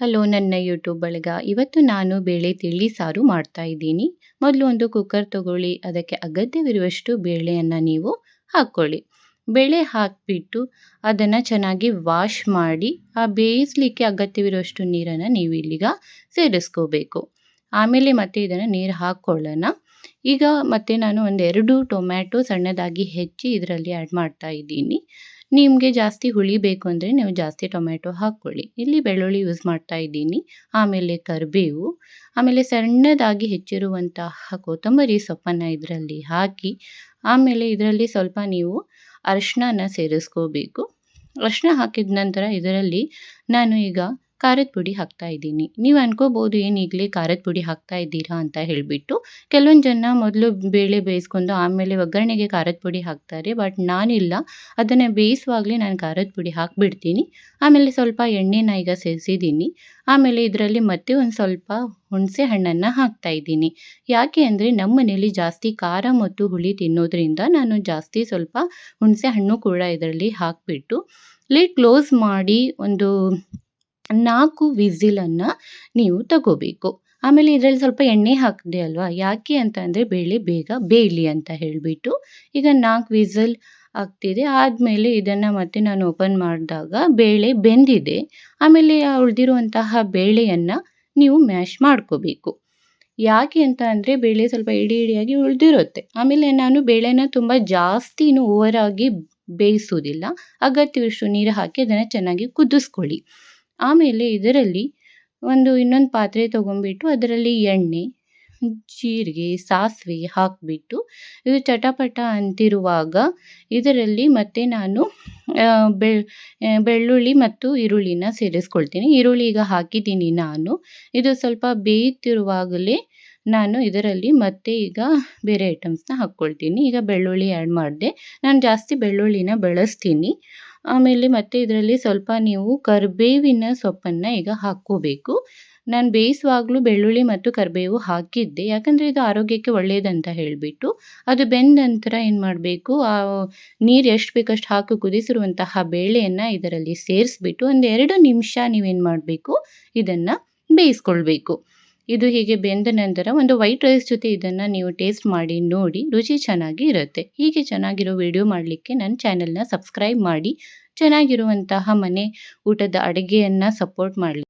Hello, ನನ್ನ YouTube ಬಳಗ. ಇವತ್ತು ನಾನು ಬೇಳೆ ತಿಳಿ ಸಾರು ಮಾಡ್ತಾ ಇದ್ದೀನಿ. ಮೊದಲು ಒಂದು ಕುಕ್ಕರ್ ತಗೊಳ್ಳಿ. ಅದಕ್ಕೆ ಅಗತ್ಯವಿರುವಷ್ಟು ಬೇಳೆಯನ್ನು ನೀವು ಹಾಕ್ಕೊಳ್ಳಿ. ಬೇಳೆ ಹಾಕಿಬಿಟ್ಟು ಅದನ್ನು ಚೆನ್ನಾಗಿ ವಾಶ್ ಮಾಡಿ, ಆ ಬೇಯಿಸಲಿಕ್ಕೆ ಅಗತ್ಯವಿರುವಷ್ಟು ನೀರನ್ನು ನೀವು ಇಲ್ಲಿಗ ಸೇರಿಸ್ಕೋಬೇಕು. ಆಮೇಲೆ ಮತ್ತೆ ಇದನ್ನು ನೀರು ಹಾಕ್ಕೊಳ್ಳೋಣ ಈಗ ಮತ್ತೆ ನಾನು ಒಂದೆರಡು ಟೊಮ್ಯಾಟೊ ಸಣ್ಣದಾಗಿ ಹೆಚ್ಚಿ ಇದರಲ್ಲಿ ಆ್ಯಡ್ ಮಾಡ್ತಾ ಇದ್ದೀನಿ. ನಿಮಗೆ ಜಾಸ್ತಿ ಹುಳಿ ಬೇಕು ಅಂದರೆ ನೀವು ಜಾಸ್ತಿ ಟೊಮ್ಯಾಟೊ ಹಾಕ್ಕೊಳ್ಳಿ. ಇಲ್ಲಿ ಬೆಳ್ಳುಳ್ಳಿ ಯೂಸ್ ಮಾಡ್ತಾ ಇದ್ದೀನಿ. ಆಮೇಲೆ ಕರಿಬೇವು, ಆಮೇಲೆ ಸಣ್ಣದಾಗಿ ಹೆಚ್ಚಿರುವಂತಹ ಕೊತ್ತಂಬರಿ ಸೊಪ್ಪನ್ನು ಇದರಲ್ಲಿ ಹಾಕಿ, ಆಮೇಲೆ ಇದರಲ್ಲಿ ಸ್ವಲ್ಪ ನೀವು ಅರಿಶಿಣನ ಸೇರಿಸ್ಕೋಬೇಕು. ಅರಶಿನ ಹಾಕಿದ ನಂತರ ಇದರಲ್ಲಿ ನಾನು ಈಗ ಖಾರದ ಪುಡಿ ಹಾಕ್ತಾ ಇದ್ದೀನಿ. ನೀವು ಅನ್ಕೋಬೋದು ಏನು ಈಗಲೇ ಖಾರದ ಪುಡಿ ಹಾಕ್ತಾ ಇದ್ದೀರಾ ಅಂತ ಹೇಳಿಬಿಟ್ಟು. ಕೆಲವೊಂದು ಜನ ಮೊದಲು ಬೇಳೆ ಬೇಯಿಸ್ಕೊಂಡು ಆಮೇಲೆ ಒಗ್ಗರಣೆಗೆ ಖಾರದ ಪುಡಿ ಹಾಕ್ತಾರೆ, ಬಟ್ ನಾನಿಲ್ಲ. ಅದನ್ನು ಬೇಯಿಸುವಾಗಲೇ ನಾನು ಖಾರದ ಪುಡಿ ಹಾಕಿಬಿಡ್ತೀನಿ. ಆಮೇಲೆ ಸ್ವಲ್ಪ ಎಣ್ಣೆನ ಈಗ ಸೇರಿಸಿದ್ದೀನಿ. ಆಮೇಲೆ ಇದರಲ್ಲಿ ಮತ್ತೆ ಒಂದು ಸ್ವಲ್ಪ ಹುಣಸೆ ಹಣ್ಣನ್ನು ಹಾಕ್ತಾ ಇದ್ದೀನಿ. ಯಾಕೆ ಅಂದರೆ ನಮ್ಮ ಮನೇಲಿ ಜಾಸ್ತಿ ಖಾರ ಮತ್ತು ಹುಳಿ ತಿನ್ನೋದ್ರಿಂದ ನಾನು ಜಾಸ್ತಿ ಸ್ವಲ್ಪ ಹುಣಸೆ ಹಣ್ಣು ಕೂಡ ಇದರಲ್ಲಿ ಹಾಕಿಬಿಟ್ಟು ಲಿಡ್ ಕ್ಲೋಸ್ ಮಾಡಿ ಒಂದು ನಾಲ್ಕು ವಿಸಿಲನ್ನು ನೀವು ತಗೋಬೇಕು. ಆಮೇಲೆ ಇದರಲ್ಲಿ ಸ್ವಲ್ಪ ಎಣ್ಣೆ ಹಾಕಿದೆ ಅಲ್ವಾ? ಯಾಕೆ ಅಂತ ಅಂದರೆ ಬೇಳೆ ಬೇಗ ಬೇಯಲಿ ಅಂತ ಹೇಳಿಬಿಟ್ಟು ಈಗ ನಾಲ್ಕು ವಿಸಲ್ ಆಗ್ತಿದೆ. ಆದಮೇಲೆ ಇದನ್ನು ಮತ್ತೆ ನಾನು ಓಪನ್ ಮಾಡಿದಾಗ ಬೇಳೆ ಬೆಂದಿದೆ. ಆಮೇಲೆ ಉಳಿದಿರುವಂತಹ ಬೇಳೆಯನ್ನು ನೀವು ಮ್ಯಾಶ್ ಮಾಡ್ಕೋಬೇಕು. ಯಾಕೆ ಅಂತ ಅಂದರೆ ಬೇಳೆ ಸ್ವಲ್ಪ ಇಡಿ ಇಡಿಯಾಗಿ ಉಳಿದಿರುತ್ತೆ. ಆಮೇಲೆ ನಾನು ಬೇಳೆನ ತುಂಬ ಜಾಸ್ತಿನೂ ಓವರಾಗಿ ಬೇಯಿಸೋದಿಲ್ಲ ಅಗತ್ಯವಿಷ್ಟು ನೀರು ಹಾಕಿ ಅದನ್ನು ಚೆನ್ನಾಗಿ ಕುದಿಸ್ಕೊಳ್ಳಿ. ಆಮೇಲೆ ಇದರಲ್ಲಿ ಒಂದು ಇನ್ನೊಂದು ಪಾತ್ರೆ ತೊಗೊಂಡ್ಬಿಟ್ಟು ಅದರಲ್ಲಿ ಎಣ್ಣೆ, ಜೀರಿಗೆ, ಸಾಸಿವೆ ಹಾಕಿಬಿಟ್ಟು ಇದು ಚಟಪಟ ಅಂತಿರುವಾಗ ಇದರಲ್ಲಿ ಮತ್ತೆ ನಾನು ಬೆಳ್ಳುಳ್ಳಿ ಮತ್ತು ಈರುಳ್ಳಿನ ಸೇರಿಸ್ಕೊಳ್ತೀನಿ. ಈರುಳ್ಳಿ ಈಗ ಹಾಕಿದ್ದೀನಿ ನಾನು. ಇದು ಸ್ವಲ್ಪ ಬೇಯುತ್ತಿರುವಾಗಲೇ ನಾನು ಇದರಲ್ಲಿ ಮತ್ತೆ ಈಗ ಬೇರೆ ಐಟಮ್ಸ್ನ ಹಾಕ್ಕೊಳ್ತೀನಿ. ಈಗ ಬೆಳ್ಳುಳ್ಳಿ ಆ್ಯಡ್ ಮಾಡಿದೆ. ನಾನು ಜಾಸ್ತಿ ಬೆಳ್ಳುಳ್ಳಿನ ಬಳಸ್ತೀನಿ. ಆಮೇಲೆ ಮತ್ತೆ ಇದರಲ್ಲಿ ಸ್ವಲ್ಪ ನೀವು ಕರಿಬೇವಿನ ಸೊಪ್ಪನ್ನು ಈಗ ಹಾಕ್ಕೋಬೇಕು. ನಾನು ಬೇಯಿಸುವಾಗಲೂ ಬೆಳ್ಳುಳ್ಳಿ ಮತ್ತು ಕರಿಬೇವು ಹಾಕಿದ್ದೆ. ಯಾಕಂದರೆ ಇದು ಆರೋಗ್ಯಕ್ಕೆ ಒಳ್ಳೆಯದಂತ ಹೇಳಿಬಿಟ್ಟು. ಅದು ಬೆಂದ ನಂತರ ಏನು ಮಾಡಬೇಕು? ಆ ನೀರು ಎಷ್ಟು ಬೇಕಷ್ಟು ಹಾಕಿ ಕುದಿಸಿರುವಂತಹ ಬೇಳೆಯನ್ನು ಇದರಲ್ಲಿ ಸೇರಿಸ್ಬಿಟ್ಟು ಒಂದು ಎರಡು ನಿಮಿಷ ನೀವೇನು ಮಾಡಬೇಕು? ಇದನ್ನು ಬೇಯಿಸ್ಕೊಳ್ಬೇಕು. ಇದು ಹೀಗೆ ಬೆಂದ ನಂತರ ಒಂದು ವೈಟ್ ರೈಸ್ ಜೊತೆ ಇದನ್ನ ನೀವು ಟೇಸ್ಟ್ ಮಾಡಿ, ನೋಡಿ ರುಚಿ ಚೆನ್ನಾಗಿ ಇರುತ್ತೆ. ಹೀಗೆ ಚೆನ್ನಾಗಿರೋ ವಿಡಿಯೋ ಮಾಡಲಿಕ್ಕೆ ನನ್ನ ಚಾನೆಲ್ನ ಸಬ್ಸ್ಕ್ರೈಬ್ ಮಾಡಿ. ಚೆನ್ನಾಗಿರುವಂತಹ ಮನೆ ಊಟದ ಅಡುಗೆಯನ್ನು ಸಪೋರ್ಟ್ ಮಾಡಲಿ